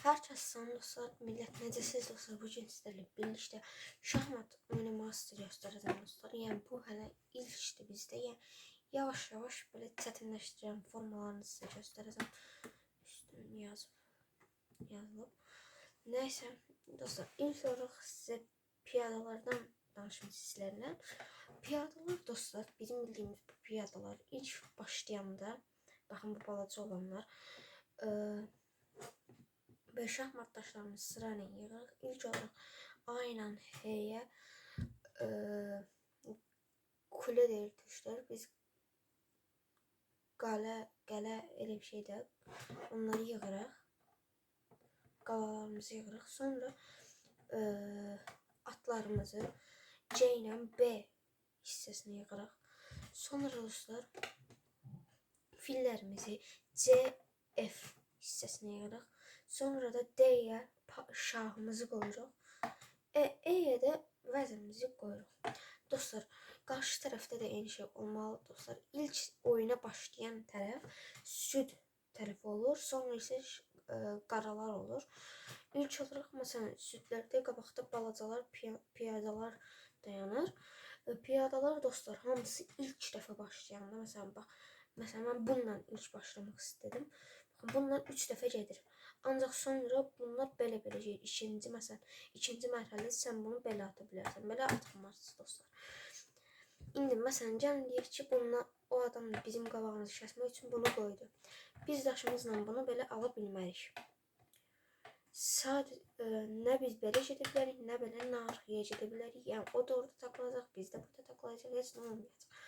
Herkes dostlar, millet necəsiz dostlar, bu gün sizlərlə birlikdə şahmat oynaması göstərəcəm dostlar. Yəni bu hələ ilk işdir bizdə. Yəni yavaş yavaş belə çətinləşdirən formalarını sizə göstərəcəm. Üstünü yazıb yazılıb. Nəysə dostlar, ilk olaraq sizə piyadalardan danışım sizlərlə. Piyadalar dostlar, bizim bildiyimiz bu piyadalar ilk başlayanda, baxın bu balaca olanlar, eee ve şahmat taşlarını sırayla yığırıq. İlk olaraq A ilə H-yə e, kule deyir düşlər. Biz qala, qələ elə bir şey də onları yığırıq. Qalalarımızı yığırıq. Sonra e, atlarımızı C ilə B hissəsini yığırıq. Sonra dostlar fillərimizi C, F hissəsini yığırıq. Sonra da D'ye şahımızı koyuyoruz. E, E'ye de vəzirimizi koyuyoruz. Dostlar, karşı tarafta da eyni şey olmalı dostlar. İlk oyuna başlayan taraf süd tərəfi olur. Sonra isə e, qaralar olur. İlk olaraq məsələn südlərdə qabaqda balacalar, piya- piyadalar dayanır. E, piyadalar dostlar hamısı ilk dəfə başlayanda məsələn bax Mesela ben bundan ilk başlamak istedim. Bundan 3 dəfə gedir. Ancaq sonra bunlar belə-belə gedir. İkinci məsələn, ikinci mərhələdə sən bunu belə ata bilərsən. Belə atılmaz dostlar. İndi məsələn gəlin deyək ki, bununla o adam da bizim qabağımızı kəsmək üçün bunu qoydu. Biz daşımızla bunu belə ala bilmərik. Sadəcə e, nə biz belə gedə bilərik, nə belə narxiyə gedə bilərik. Yəni o da orada takılacaq, biz də burada takılacaq, heç nə olmayacaq.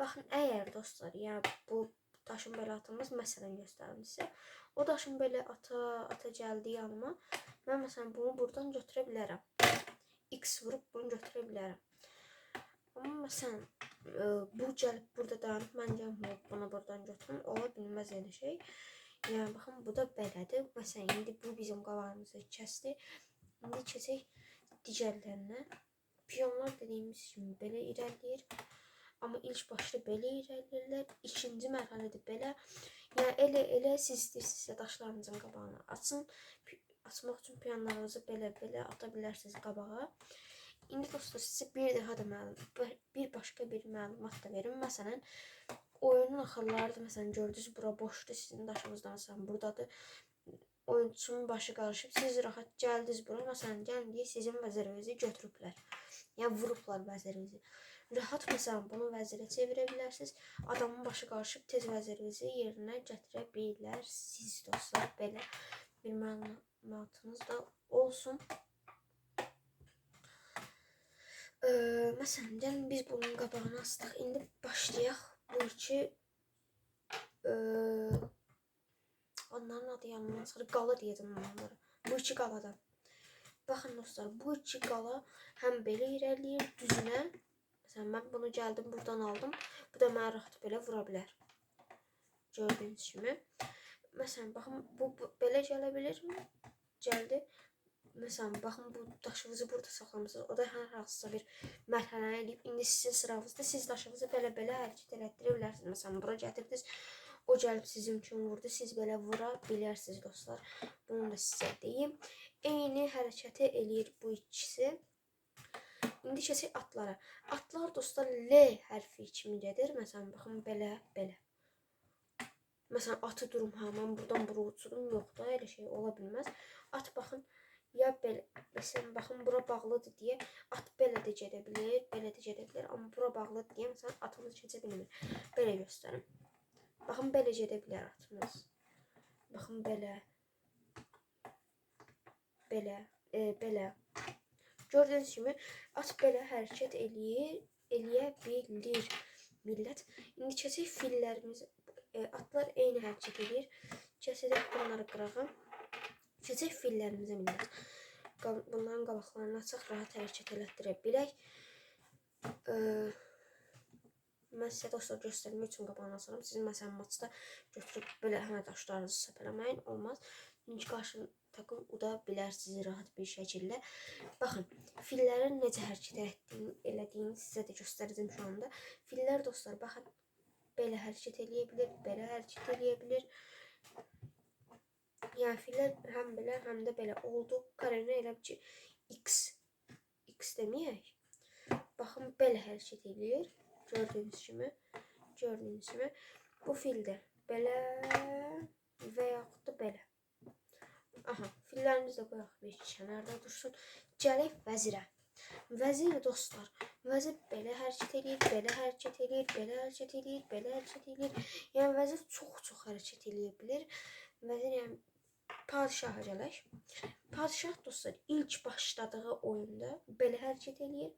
Baxın, əgər dostlar, yəni bu daşın belə atılmaz, məsələn göstərim. O daşın belə ata ata gəldi yanıma. Mən məsələn bunu buradan götürə bilərəm. X vurub bunu götürə bilərəm. Amma məsələn e, bu gəlib burada dayanıb mən gəlməyib bunu buradan götürüm. Ola bilməz elə şey. Yəni baxın bu da belədir. Məsələn indi bu bizim qabağımızı kəsdi. İndi keçək digərlərinə. Piyonlar dediyimiz kimi belə irəliləyir. Amma ilk başta belə irəliləyirlər. İkinci mərhələdə belə. Yəni elə elə siz istəyirsinizsə daşlarınızın qabağına açın. Açmaq üçün piyanlarınızı belə-belə ata bilərsiniz qabağa. İndi dostlar sizə bir daha da məlum, bir- başqa bir məlumat da verim. Məsələn, oyunun axırlarında məsələn gördünüz bura boşdur, sizin daşınızdan məsələn buradadır. Oyunçunun başı qarışıb, siz rahat gəldiniz bura. Məsələn, gəlin sizin vəzirinizi götürüblər. Yəni vurublar vəzirinizi. Rahat məsələn bunu vəzirə çevirə bilərsiniz. Adamın başı qarışıb tez vəzirinizi yerinə gətirə bilərsiniz dostlar. Belə bir məlumatınız da olsun. Ee, məsələn, gəlin biz bunun qabağını astıq. İndi başlayaq bu iki e, onların adı yanımdan çıxır. Qala deyəcəm onlara. Bu iki qaladan. Baxın dostlar, bu iki qala həm belə irəliləyir düzünə. Məsələn, mən bunu gəldim buradan aldım. Bu da mənə rahat belə vura bilər. Gördüyünüz kimi. Məsələn, baxın bu, bu belə gələ bilirmi? Gəldi. Məsələn, baxın bu daşınızı burada saxlamısınız. O da hər hansısa bir mərhələ eləyib. İndi sizin sıranızda siz daşınızı belə-belə hərəkət elətdirə bilərsiniz. Məsələn, bura gətirdiniz. O gəlib sizin üçün vurdu. Siz belə vura bilərsiniz dostlar. Bunu da sizə deyim. Eyni hərəkəti eləyir bu ikisi. İndi keçək atlara. Atlar dostlar L hərfi kimi gedir. Məsələn, baxın belə, belə. Məsələn, atı durum ha, mən buradan bura uçurum. Yox da, elə şey ola bilməz. At baxın, ya belə, məsələn, baxın bura bağlıdır deyə at belə də gedə bilər, belə də gedə bilər. Amma bura bağlıdır deyə məsələn atımız keçə bilmir. Belə göstərim. Baxın belə gedə bilər atımız. Baxın belə. Belə, e, belə. Gördüyünüz kimi at belə hərəkət eləyir, eləyə bilir millət. İndi keçək fillərimiz. E, atlar eyni hərəkət edir. Kəsəcək bunları qırağım. Keçək fillərimizə millət. Bunların qabaqlarını açaq, rahat hərəkət elətdirə bilək. E, mən sizə dostlar göstərmək üçün qabağına açıram. Siz məsələn maçda götürüb belə həmə daşlarınızı səpələməyin olmaz. Çünki qarşı takım uda bilərsiniz rahat bir şəkildə. Baxın, fillərin necə hərəkət etdiyini, elədiyini sizə də göstərəcəm şu anda. Fillər dostlar, baxın, belə hərəkət eləyə bilir, belə hərəkət eləyə bilir. Yəni fillər həm belə, həm də belə oldu. Kareni elə ki X X deməyək. Baxın belə hərəkət edir. Gördüyünüz kimi, gördüyünüz kimi bu fildə belə və yaxud da belə. Aha, fillərimizi də qoyaq bir kənarda dursun. Gələk vəzirə. Vəzir dostlar, vəzir belə hərəkət edir, belə hərəkət edir, belə hərəkət edir, belə hərəkət edir. Yəni vəzir çox-çox hərəkət edə bilər. Vəzir yəni padşaha gələk. Padşah dostlar ilk başladığı oyunda belə hərəkət edir,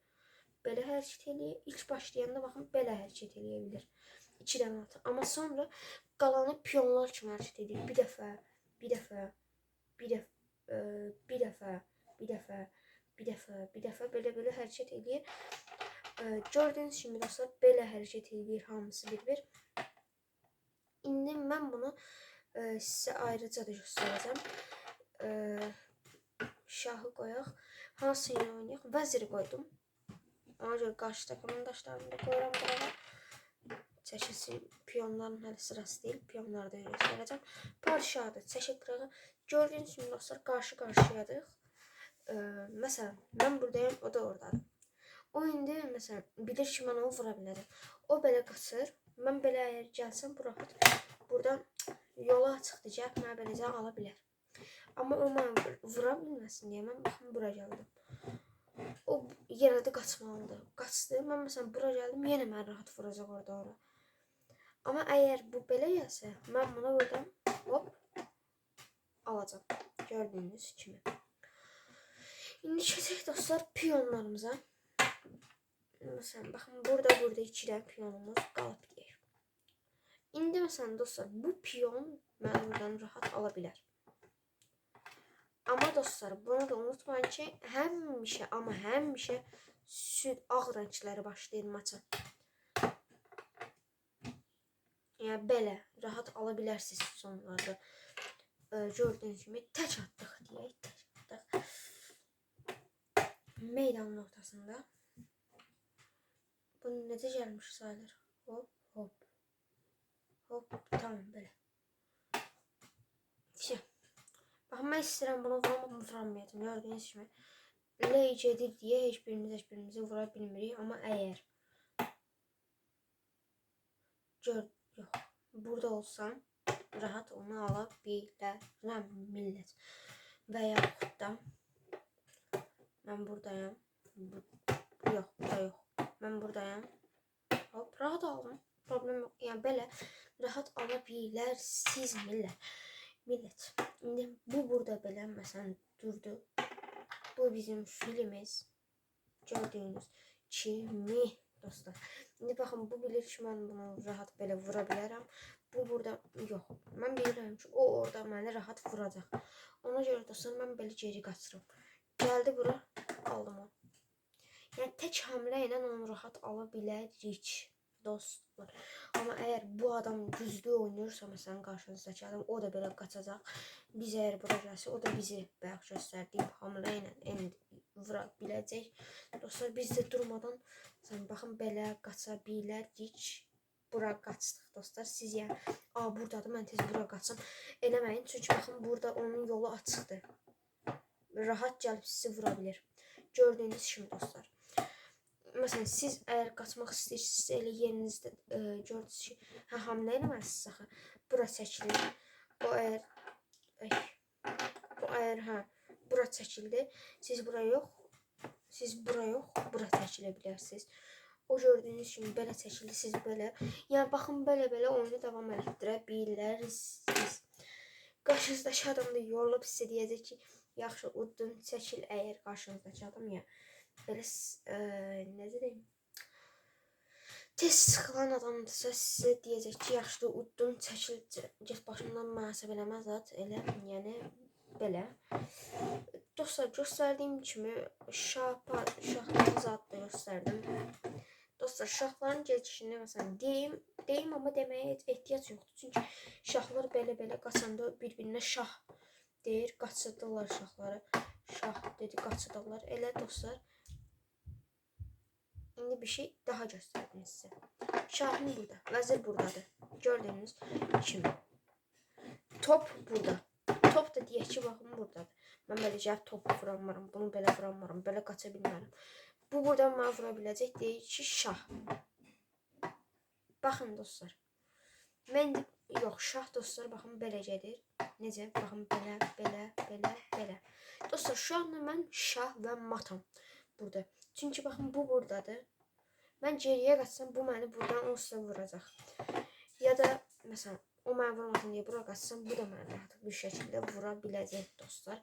belə hərəkət edir. İlk başlayanda baxın belə hərəkət edə bilər. 2 dənə atır. Amma sonra qalanı piyonlar kimi hərəkət edir. Bir dəfə, bir dəfə, bir dəfə, e, bir dəfə, bir dəfə, bir dəfə, bir dəfə belə-belə hərəkət edir. E, Gördüyünüz kimi dostlar belə hərəkət edir hamısı bir-bir. İndi mən bunu e, sizə ayrıca da göstərəcəm. E, şahı qoyaq. Hansı ilə oynayaq? Vəziri qoydum. Görə qarşı takımın daşlarını da qoyuram burağa. Çəkilsin piyonların hələ sırası deyil. Piyonları da göstərəcəm. Padşahı da çəkək qırağa. Gördüyünüz kimi dostlar qarşı qarşıyadıq. Ee, məsələn, mən buradayım, o da oradadır. O indi məsələn bilir ki, mən onu vura. O belə qaçır. Mən belə əgər gəlsəm bu rahat buradan yola açıqdır. Gəlib mənə beləcə ala o mənə vura bilməsin deyə mən baxın bura gəldim. O yenə də qaçmalıdır. Qaçdı. Mən məsələn bura gəldim, yenə mən rahat vuracaq orada ora. Amma əgər bu belə gəlsə, mən bunu buradan hop alacağım. Gördüyünüz kimi. İndi keçək dostlar piyonlarımıza. Məsələn, baxın burada burada 2 dənə piyonumuz qalıb deyək. İndi məsələn dostlar, bu piyon məni buradan rahat ala bilər. Amma dostlar, bunu da unutmayın ki, həmişə, amma həmişə süd ağ rəngləri başlayır maça. Yəni belə rahat ala bilərsiniz sonlarda. Ee, gördüyünüz kimi tək atdıq deyək, tək atdıq. Meydanın ortasında. Bu necə gəlmiş sayılır? Hop, hop. Hop, tamam belə. Şey. Mən istəyirəm bunu vuram, amma vuramayacağım. Gördüyünüz kimi. Leyc edir deyə heç birimiz heç birimizi vura bilmirik. Amma əgər gör, yox, burada olsam rahat onu ala bilərəm millət. Və yaxud da ben buradayım. Bu, yok burada yok. Ben buradayım. Hop rahat alın. Problem yok. Yani böyle rahat alabilirsiniz millet. Millet. Şimdi bu burada böyle mesela durdu. Bu bizim filimiz. Gördüğünüz kimi dostlar. Şimdi bakın bu bilir ki ben bunu rahat böyle vurabilirim. Bu burada yok. Ben bilirəm ki o orada məni rahat vuracaq. Ona görə dostlar mən belə geri qaçıram. Geldi bura. Aldım onu. Yani tek hamleyle onu rahat alabilirik dostlar. Ama eğer bu adam düzlü oynuyorsa mesela karşınızdaki adam o da böyle kaçacak. Biz eğer gelse o da bizi belki gösterdiğim hamleyle en vura biləcək. Dostlar biz de durmadan sen bakın belə qaça bilərik. Bura qaçdıq dostlar. Siz yəni, a buradadır, mən tez bura qaçım. Eləməyin. Çünki baxın burada onun yolu açıqdır rahat gelip sizi vurabilir. Gördüğünüz kimi dostlar. Məsələn, siz əgər qaçmaq istəyirsinizsə, elə yerinizdə e, gördünüz ki, hə, hamlə eləməlisiniz axı. Bura çəkilir. O əgər ay, bu əgər hə, bura çəkildi. Siz bura yox, siz bura yox, bura çəkilə bilərsiniz. O gördüyünüz kimi belə çəkildi, siz belə. Yəni baxın belə-belə oyunu davam etdirə bilərsiniz. Qarşınızdakı adam da yorulub sizə deyəcək ki, yaxşı udun çəkil əgər qarşınızdakı adam ya belə e, nə deyim tez sıxılan adamdırsa sizə deyəcək ki, yaxşı udun çəkil get başından mühasibə eləməz zat elə yəni belə dostlar göstərdiyim kimi şah şahları zat da göstərdim Dostlar şahların geçişini mesela deyim, deyim ama demeye ehtiyac yoxdur. Çünki şahlar belə-belə qaçanda bir-birinə şah deyir, qaçırdılar uşaqları. Şah dedi, qaçırdılar. Elə dostlar. İndi bir şey daha göstərdim sizə. Şahın burada, vəzir buradadır. Gördüyünüz kimi. Top burada. deyək ki, baxın burdadır. Mən belə gəlib topu vuramıram, bunu belə vuramıram, belə qaça bilmərəm. Bu buradan mənə vura biləcək deyək ki, şah. Baxın dostlar. Mən yox, şah dostlar baxın belə gedir. Necə? Baxın belə, belə, belə, belə. Dostlar, şu anda mən şah və matam burada. Çünki baxın bu burdadır. Mən geriyə qaçsam bu məni buradan onsuz vuracaq. Ya da məsələn o məni vurmasın deyə bura qaçsam bu da məni rahat bir şəkildə vura biləcək dostlar.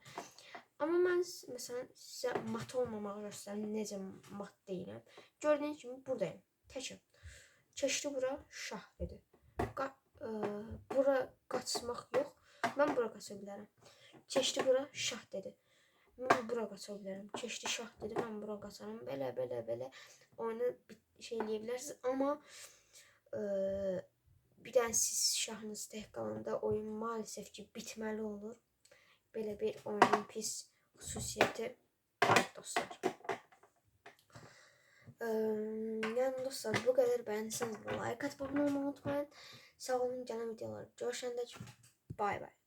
Amma mən məsələn sizə mat olmamağı göstərim necə mat deyirəm. Gördüyünüz kimi buradayım. Təkəm. Keçdi bura şah dedi. Qa ə, bura qaçmaq yox. Mən bura qaça bilərəm. Keçdi bura şah dedi. Mən bura qaça bilərəm. Keçdi şah dedi. Mən bura qaçaram. Belə belə belə oyunu bit- şey eləyə bilərsiniz. Amma ə, bir dənə siz şahınız tək qalanda oyun maalesef ki bitməli olur. Belə bir oyunun pis xüsusiyyəti var dostlar. Ə, yəni dostlar bu qədər bəyənsəniz like olmağı unutmayın. Sağ olun gələn videolar görüşəndə bay bay.